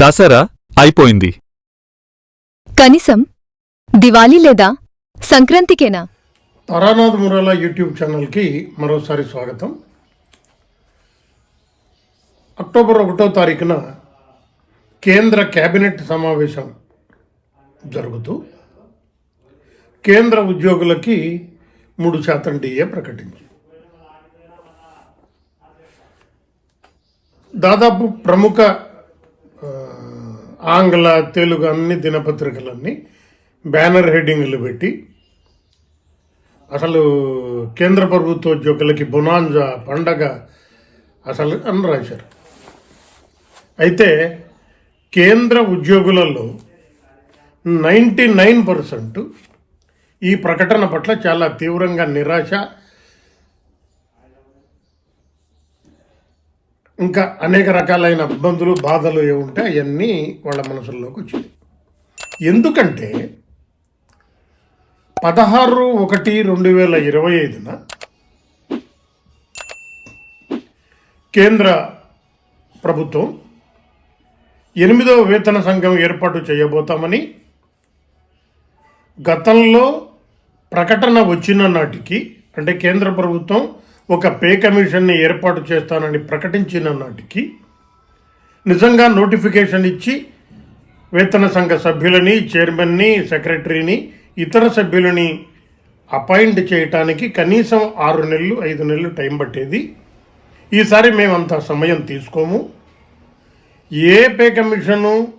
దసరా అయిపోయింది. కనీసం దివాళీ లేదా సంక్రాంతికేనా? తారానాథ్ మురాలా యూట్యూబ్ ఛానల్కి మరోసారి స్వాగతం. అక్టోబర్ ఒకటో తారీఖున కేంద్ర కేబినెట్ సమావేశం జరుగుతూ కేంద్ర ఉద్యోగులకి మూడు శాతం డిఏ ప్రకటించి దాదాపు ప్రముఖ ఆంగ్ల తెలుగు అన్ని దినపత్రికలన్నీ బ్యానర్ హెడ్డింగ్లు పెట్టి అసలు కేంద్ర ప్రభుత్వ ఉద్యోగులకి బొనాంజా పండగ అసలు అని రాశారు. అయితే కేంద్ర ఉద్యోగులలో నైంటీ నైన్ పర్సెంట్ ఈ ప్రకటన పట్ల చాలా తీవ్రంగా నిరాశ ఇంకా అనేక రకాలైన ఇబ్బందులు బాధలు ఏముంటే అవన్నీ వాళ్ళ మనసుల్లోకి వచ్చింది. ఎందుకంటే పదహారు ఒకటి రెండు వేల ఇరవై ఐదున కేంద్ర ప్రభుత్వం ఎనిమిదవ వేతన సంఘం ఏర్పాటు చేయబోతామని గతంలో ప్రకటన వచ్చిన నాటికి అంటే కేంద్ర ప్రభుత్వం ఒక పే కమిషన్ని ఏర్పాటు చేస్తానని ప్రకటించిన నాటికి నిజంగా నోటిఫికేషన్ ఇచ్చి వేతన సంఘ సభ్యులని చైర్మన్ని సెక్రటరీని ఇతర సభ్యులని అపాయింట్ చేయటానికి కనీసం ఆరు నెలలు ఐదు నెలలు టైం పట్టేది. ఈసారి మేమంత సమయం తీసుకోము. ఏ పే కమిషను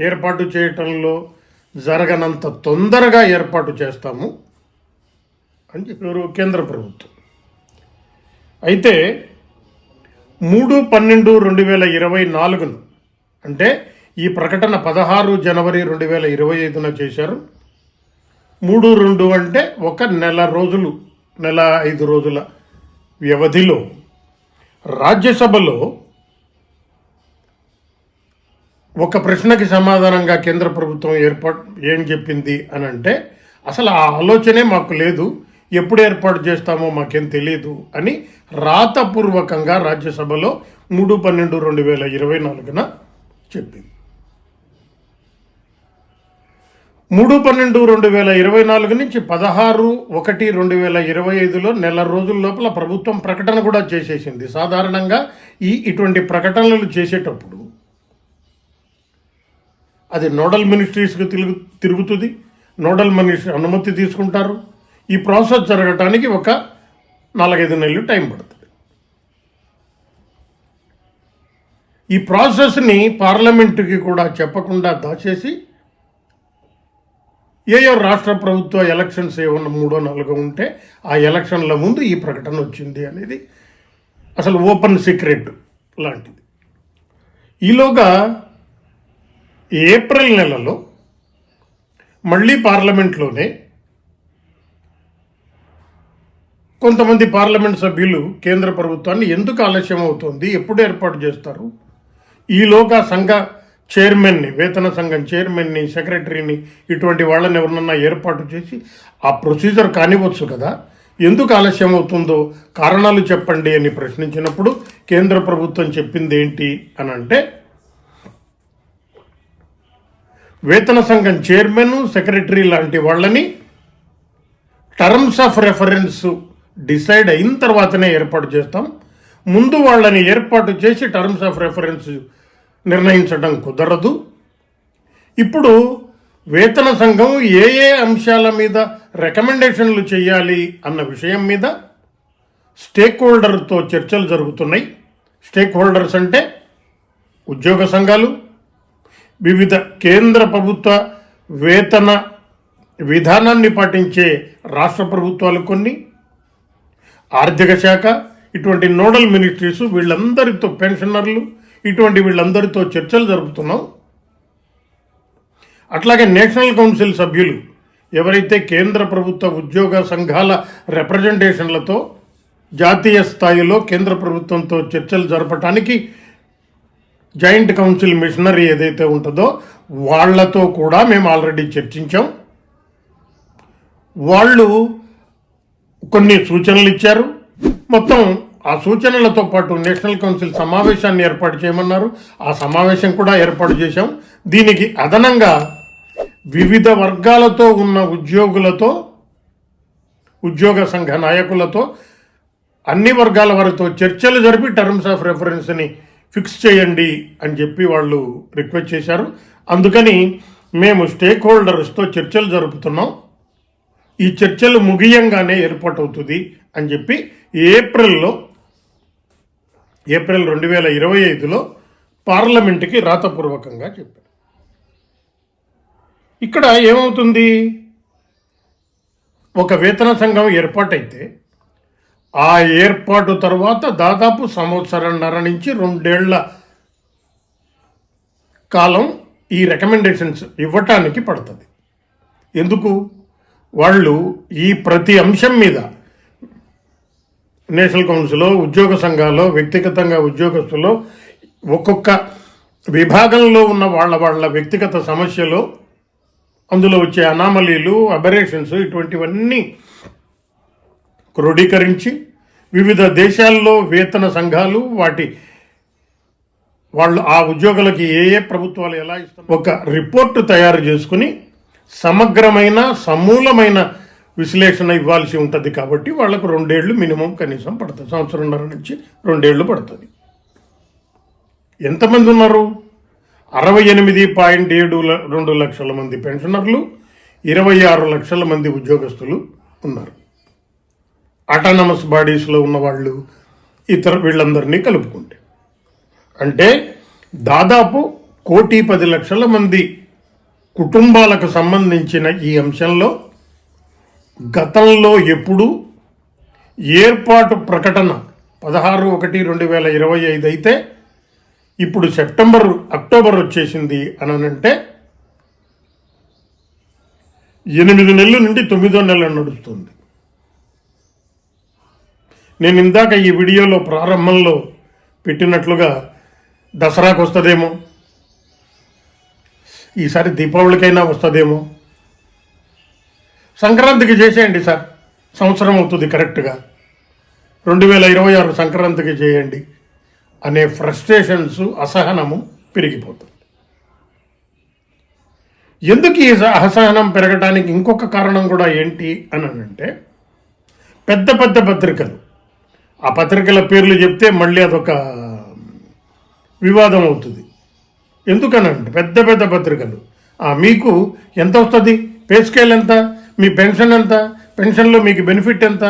ఏర్పాటు చేయటంలో జరగనంత తొందరగా ఏర్పాటు చేస్తాము అని చెప్పారు కేంద్ర ప్రభుత్వం. అయితే మూడు పన్నెండు రెండు వేల ఇరవై నాలుగును అంటే ఈ ప్రకటన పదహారు జనవరి రెండు వేల ఇరవై ఐదున చేశారు. మూడు రెండు అంటే ఒక నెల రోజులు నెల ఐదు రోజుల వ్యవధిలో రాజ్యసభలో ఒక ప్రశ్నకి సమాధానంగా కేంద్ర ప్రభుత్వం ఏర్పాటు ఏం చెప్పింది అని అంటే అసలు ఆ ఆలోచనే మాకు లేదు. ఎప్పుడు ఏర్పాటు చేస్తామో మాకేం తెలియదు అని రాతపూర్వకంగా రాజ్యసభలో మూడు పన్నెండు రెండు వేల ఇరవై నాలుగున చెప్పింది. మూడు పన్నెండు రెండు వేల ఇరవై నాలుగు నుంచి పదహారు ఒకటి రెండు వేల ఇరవై ఐదులో నెల రోజుల లోపల ప్రభుత్వం ప్రకటన కూడా చేసేసింది. సాధారణంగా ఈ ఇటువంటి ప్రకటనలు చేసేటప్పుడు అది నోడల్ మినిస్ట్రీస్కి తిరుగు తిరుగుతుంది. నోడల్ మినిస్ట్రీ అనుమతి తీసుకుంటారు. ఈ ప్రాసెస్ జరగటానికి ఒక నాలుగైదు నెలలు టైం పడుతుంది. ఈ ప్రాసెస్ని పార్లమెంటుకి కూడా చెప్పకుండా దాచేసి ఏయో రాష్ట్ర ప్రభుత్వ ఎలక్షన్స్ ఏమన్నా మూడో నాలుగో ఉంటే ఆ ఎలక్షన్ల ముందు ఈ ప్రకటన వచ్చింది అనేది అసలు ఓపెన్ సీక్రెట్ లాంటిది. ఈలోగా ఏప్రిల్ నెలలో మళ్ళీ పార్లమెంట్లోనే కొంతమంది పార్లమెంట్ సభ్యులు కేంద్ర ప్రభుత్వాన్ని ఎందుకు ఆలస్యం అవుతోంది? ఎప్పుడు ఏర్పాటు చేస్తారు? ఈలోగా సంఘ చైర్మన్ని వేతన సంఘం చైర్మన్ని సెక్రటరీని ఇటువంటి వాళ్ళని ఎవరినన్నా ఏర్పాటు చేసి ఆ ప్రొసీజర్ కానివచ్చు కదా? ఎందుకు ఆలస్యం అవుతుందో కారణాలు చెప్పండి అని ప్రశ్నించినప్పుడు కేంద్ర ప్రభుత్వం చెప్పింది ఏంటి అని అంటే వేతన సంఘం చైర్మన్ సెక్రటరీ లాంటి వాళ్ళని టర్మ్స్ ఆఫ్ రెఫరెన్స్ డిసైడ్ అయిన తర్వాతనే ఏర్పాటు చేస్తాం. ముందు వాళ్ళని ఏర్పాటు చేసి టర్మ్స్ ఆఫ్ రెఫరెన్స్ నిర్ణయించడం కుదరదు. ఇప్పుడు వేతన సంఘం ఏ ఏ అంశాల మీద రికమెండేషన్లు చేయాలి అన్న విషయం మీద స్టేక్ హోల్డర్తో చర్చలు జరుగుతున్నాయి. స్టేక్ హోల్డర్స్ అంటే ఉద్యోగ సంఘాలు వివిధ కేంద్ర ప్రభుత్వ వేతన విధానాన్ని పాటించే రాష్ట్ర ప్రభుత్వాలు కొన్ని ఆర్థిక శాఖ ఇటువంటి నోడల్ మినిస్ట్రీస్ వీళ్ళందరితో పెన్షనర్లు ఇటువంటి వీళ్ళందరితో చర్చలు జరుపుతున్నాం. అట్లాగే నేషనల్ కౌన్సిల్ సభ్యులు ఎవరైతే కేంద్ర ప్రభుత్వ ఉద్యోగ సంఘాల రిప్రజెంటేషన్లతో జాతీయ స్థాయిలో కేంద్ర ప్రభుత్వంతో చర్చలు జరపటానికి జాయింట్ కౌన్సిల్ మిషనరీ ఏదైతే ఉంటుందో వాళ్ళతో కూడా మేము ఆల్రెడీ చర్చించాం. వాళ్ళు కొన్ని సూచనలు ఇచ్చారు. మొత్తం ఆ సూచనలతో పాటు నేషనల్ కౌన్సిల్ సమావేశాన్ని ఏర్పాటు చేయమన్నారు. ఆ సమావేశం కూడా ఏర్పాటు చేశాం. దీనికి అదనంగా వివిధ వర్గాలతో ఉన్న ఉద్యోగులతో ఉద్యోగ సంఘ నాయకులతో అన్ని వర్గాల వారితో చర్చలు జరిపి టర్మ్స్ ఆఫ్ రెఫరెన్స్ని ఫిక్స్ చేయండి అని చెప్పి వాళ్ళు రిక్వెస్ట్ చేశారు. అందుకని మేము స్టేక్ హోల్డర్స్తో చర్చలు జరుపుతున్నాం. ఈ చర్చలు ముగియంగానే ఏర్పాటవుతుంది అని చెప్పి ఏప్రిల్లో ఏప్రిల్ రెండు వేల ఇరవై ఐదులో పార్లమెంటుకి రాతపూర్వకంగా చెప్పారు. ఇక్కడ ఏమవుతుంది? ఒక వేతన సంఘం ఏర్పాటైతే ఆ ఏర్పాటు తర్వాత దాదాపు సంవత్సరంన్నర నుంచి రెండేళ్ళ కాలం ఈ రికమెండేషన్స్ ఇవ్వటానికి పడుతుంది. ఎందుకు? వాళ్ళు ఈ ప్రతి అంశం మీద నేషనల్ కౌన్సిల్లో ఉద్యోగ సంఘాల్లో వ్యక్తిగతంగా ఉద్యోగస్తుల్లో ఒక్కొక్క విభాగంలో ఉన్న వాళ్ళ వాళ్ళ వ్యక్తిగత సమస్యలు అందులో వచ్చే అనామలీలు అబరేషన్స్ ఇటువంటివన్నీ క్రోడీకరించి వివిధ దేశాల్లో వేతన సంఘాలు వాటి వాళ్ళు ఆ ఉద్యోగులకి ఏ ఏ ప్రభుత్వాలు ఎలా ఇస్తున్నారు ఒక రిపోర్టు తయారు చేసుకుని సమగ్రమైన సమూలమైన విశ్లేషణ ఇవ్వాల్సి ఉంటుంది కాబట్టి వాళ్ళకు రెండేళ్ళు మినిమం కనీసం పడుతుంది. సంవత్సరంన్నర నుంచి రెండేళ్ళు పడుతుంది. ఎంతమంది ఉన్నారు? అరవై ఎనిమిది పాయింట్ ఏడు రెండు లక్షల మంది పెన్షనర్లు ఇరవై ఆరు లక్షల మంది ఉద్యోగస్తులు ఉన్నారు. అటానమస్ బాడీస్లో ఉన్న వాళ్ళు ఇతర వీళ్ళందరినీ కలుపుకుంటే. అంటే దాదాపు కోటి పది లక్షల మంది కుటుంబాలకు సంబంధించిన ఈ అంశంలో గతంలో ఎప్పుడు ఏర్పాటు ప్రకటన పదహారు ఒకటి రెండు వేల ఇరవై ఐదు అయితే ఇప్పుడు సెప్టెంబర్ అక్టోబర్ వచ్చేసింది అని అంటే ఎనిమిది నెలల నుండి తొమ్మిదో నెల నడుస్తుంది. నేను ఇందాక ఈ వీడియోలో ప్రారంభంలో పెట్టినట్లుగా దసరాకు వస్తుందేమో ఈసారి దీపావళికైనా వస్తుందేమో? సంక్రాంతికి చేసేయండి సార్. సంవత్సరం అవుతుంది కరెక్ట్గా. రెండు వేల ఇరవై ఆరు సంక్రాంతికి చేయండి. అనే ఫ్రస్ట్రేషన్స్ అసహనము పెరిగిపోతుంది. ఎందుకు ఈ అసహనం పెరగడానికి ఇంకొక కారణం కూడా ఏంటి అని అంటే పెద్ద పెద్ద పత్రికలు. ఆ పత్రికల పేర్లు చెప్తే మళ్ళీ అదొక వివాదం అవుతుంది. ఎందుకనంటే పెద్ద పెద్ద పత్రికలు. మీకు ఎంత వస్తుంది? పే స్కేల్ ఎంత? మీ పెన్షన్ ఎంత? పెన్షన్లో మీకు బెనిఫిట్ ఎంత?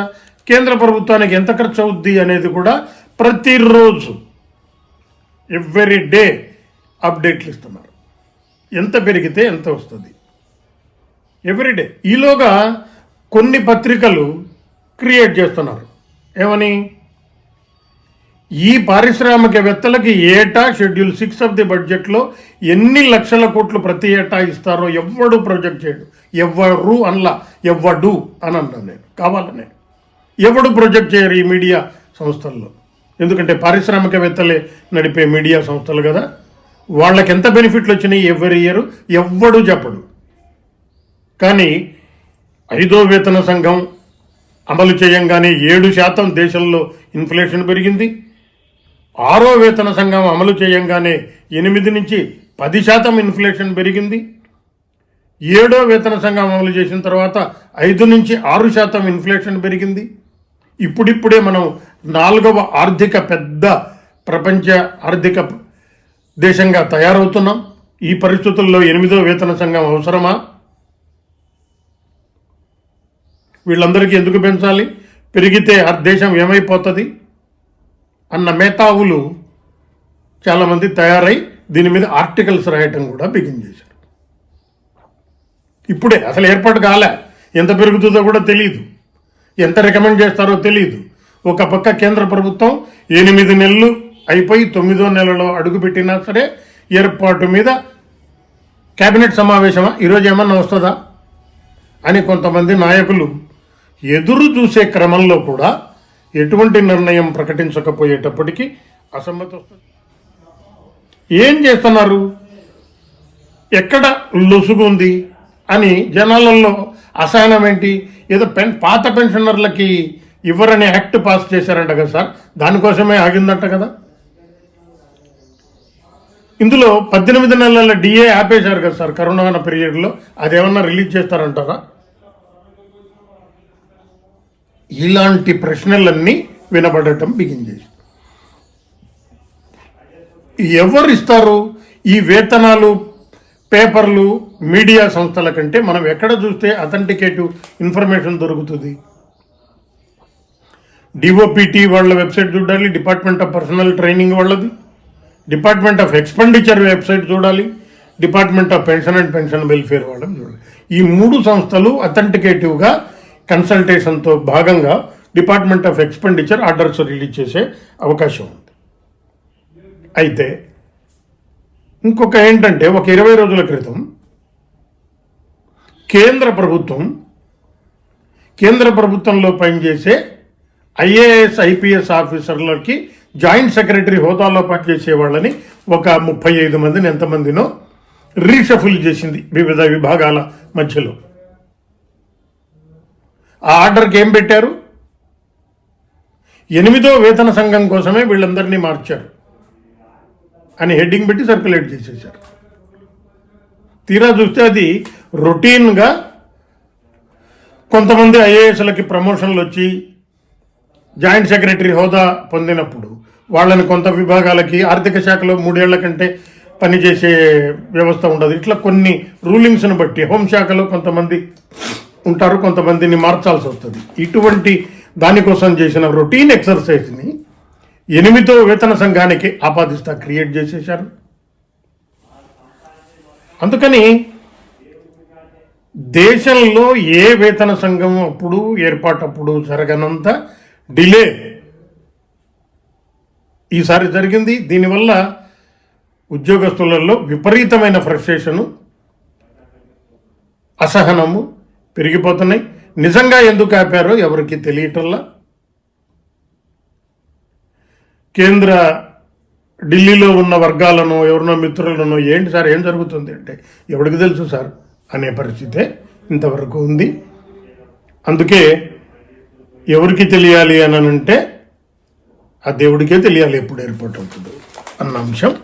కేంద్ర ప్రభుత్వానికి ఎంత ఖర్చు అవుద్ది అనేది కూడా ప్రతిరోజు ఎవ్రీ డే అప్డేట్లు ఇస్తున్నారు. ఎంత పెరిగితే ఎంత వస్తుంది? ఎవ్రీడే ఈలోగా కొన్ని పత్రికలు క్రియేట్ చేస్తున్నారు. ఏమని? ఈ పారిశ్రామికవేత్తలకి ఏటా షెడ్యూల్ సిక్స్ ఆఫ్ ది బడ్జెట్లో ఎన్ని లక్షల కోట్లు ప్రతి ఏటా ఇస్తారో ఎవ్వడు ప్రొజెక్ట్ చేయడు. ఎవ్వరు అనలా ఎవ్వడు అని అన్నాను నేను. కావాలనే ఎవడు ప్రొజెక్ట్ చేయరు ఈ మీడియా సంస్థల్లో? ఎందుకంటే పారిశ్రామికవేత్తలే నడిపే మీడియా సంస్థలు కదా. వాళ్ళకి ఎంత బెనిఫిట్లు వచ్చినాయి ఎవరి ఇయర్ ఎవ్వడు చెప్పడు. కానీ ఐదో వేతన సంఘం అమలు చేయంగానే ఏడు శాతం దేశంలో ఇన్ఫ్లేషన్ పెరిగింది. ఆరో వేతన సంఘం అమలు చేయంగానే ఎనిమిది నుంచి పది శాతం ఇన్ఫ్లేషన్ పెరిగింది. ఏడో వేతన సంఘం అమలు చేసిన తర్వాత ఐదు నుంచి ఆరు శాతం ఇన్ఫ్లేషన్ పెరిగింది. ఇప్పుడిప్పుడే మనం నాలుగవ ఆర్థిక పెద్ద ప్రపంచ ఆర్థిక దేశంగా తయారవుతున్నాం. ఈ పరిస్థితుల్లో ఎనిమిదో వేతన సంఘం అవసరమా? వీళ్ళందరికీ ఎందుకు పెంచాలి? పెరిగితే ఆ దేశం ఏమైపోతుంది? అన్న మేధావులు చాలామంది తయారై దీని మీద ఆర్టికల్స్ రాయటం కూడా బిగిన్ చేశారు. ఇప్పుడే అసలు ఏర్పాటు కాలే. ఎంత పెరుగుతుందో కూడా తెలియదు ఎంత రికమెండ్ చేస్తారో తెలియదు ఒక పక్క కేంద్ర ప్రభుత్వం ఎనిమిది నెలలు అయిపోయి తొమ్మిదో నెలలో అడుగుపెట్టినా సరే ఏర్పాటు మీద కేబినెట్ సమావేశమా? ఈరోజు ఏమన్నా వస్తుందా? అని కొంతమంది నాయకులు ఎదురు చూసే క్రమంలో కూడా ఎటువంటి నిర్ణయం ప్రకటించకపోయేటప్పటికీ అసమ్మతి వస్తుంది. ఏం చేస్తున్నారు? ఎక్కడ లొసుగు ఉంది అని జనాలలో అసహనం ఏంటి? ఏదో పెన్ పాత పెన్షనర్లకి ఇవ్వరని యాక్ట్ పాస్ చేశారంట కదా సార్. దానికోసమే ఆగిందంట కదా. ఇందులో పద్దెనిమిది నెలల డిఏ ఆపేశారు కదా సార్ కరోనా పీరియడ్లో అదేమన్నా రిలీజ్ చేస్తారంటారా? ఇలాంటి ప్రశ్నలన్నీ వినబడటం బిగింది. ఎవరు ఇస్తారు? ఈ వేతనాలు పేపర్లు మీడియా సంస్థల కంటే మనం ఎక్కడ చూస్తే అథెంటికేటివ్ ఇన్ఫర్మేషన్ దొరుకుతుంది? డిఓపిటి వాళ్ళ వెబ్సైట్ చూడాలి డిపార్ట్మెంట్ ఆఫ్ పర్సనల్ ట్రైనింగ్ వాళ్ళది డిపార్ట్మెంట్ ఆఫ్ ఎక్స్పెండిచర్ వెబ్సైట్ చూడాలి department of pension and pension welfare వాళ్ళని చూడాలి. ఈ మూడు సంస్థలు అథెంటికేటివ్గా కన్సల్టేషన్తో భాగంగా department of expenditure orders release చేసే అవకాశం ఉంది. అయితే ఇంకొక ఏంటంటే ఒక ఇరవై రోజుల క్రితం కేంద్ర ప్రభుత్వం కేంద్ర ప్రభుత్వంలో పనిచేసే ఐఏఎస్ ఐపీఎస్ ఆఫీసర్లకి జాయింట్ సెక్రటరీ హోదాలో పనిచేసే వాళ్ళని ఒక ముప్పై ఐదు మందిని ఎంతమందినో రీషఫుల్ చేసింది వివిధ విభాగాల మధ్యలో. ఆ ఆర్డర్కి ఏం పెట్టారు? ఎనిమిదో వేతన సంఘం కోసమే వీళ్ళందరినీ మార్చారు. అని హెడ్డింగ్ పెట్టి సర్క్యులేట్ చేసేసారు తీరా చూస్తే అది రొటీన్గా కొంతమంది ఐఏఎస్లకి ప్రమోషన్లు వచ్చి జాయింట్ సెక్రటరీ హోదా పొందినప్పుడు వాళ్ళని కొంత విభాగాలకి ఆర్థిక శాఖలో మూడేళ్ళ కంటే పనిచేసే వ్యవస్థ ఉండదు. ఇట్లా కొన్ని రూలింగ్స్ను బట్టి హోంశాఖలో కొంతమంది ఉంటారు కొంతమందిని మార్చాల్సి వస్తుంది. ఇటువంటి దానికోసం చేసిన రొటీన్ ఎక్సర్సైజ్ని ఎనిమిదో వేతన సంఘానికి ఆపాదిస్తా క్రియేట్ చేసేశారు. అందుకని దేశంలో ఏ వేతన సంఘం అప్పుడు ఏర్పాటప్పుడు జరగనంత డిలే ఈసారి జరిగింది. దీనివల్ల ఉద్యోగస్తులలో విపరీతమైన ఫ్రస్ట్రేషను అసహనము పెరిగిపోతున్నాయి. నిజంగా ఎందుకు ఆపారో ఎవరికి తెలియటంలా? కేంద్ర ఢిల్లీలో ఉన్న వర్గాలను ఎవరినో మిత్రులను ఏంటి సార్? ఏం జరుగుతుంది అంటే ఎవరికి తెలుసు సార్? అనే పరిస్థితే ఇంతవరకు ఉంది. అందుకే ఎవరికి తెలియాలి అని అంటే ఆ దేవుడికే తెలియాలి ఎప్పుడు ఏర్పాటు అవుతుందో అన్న అంశం.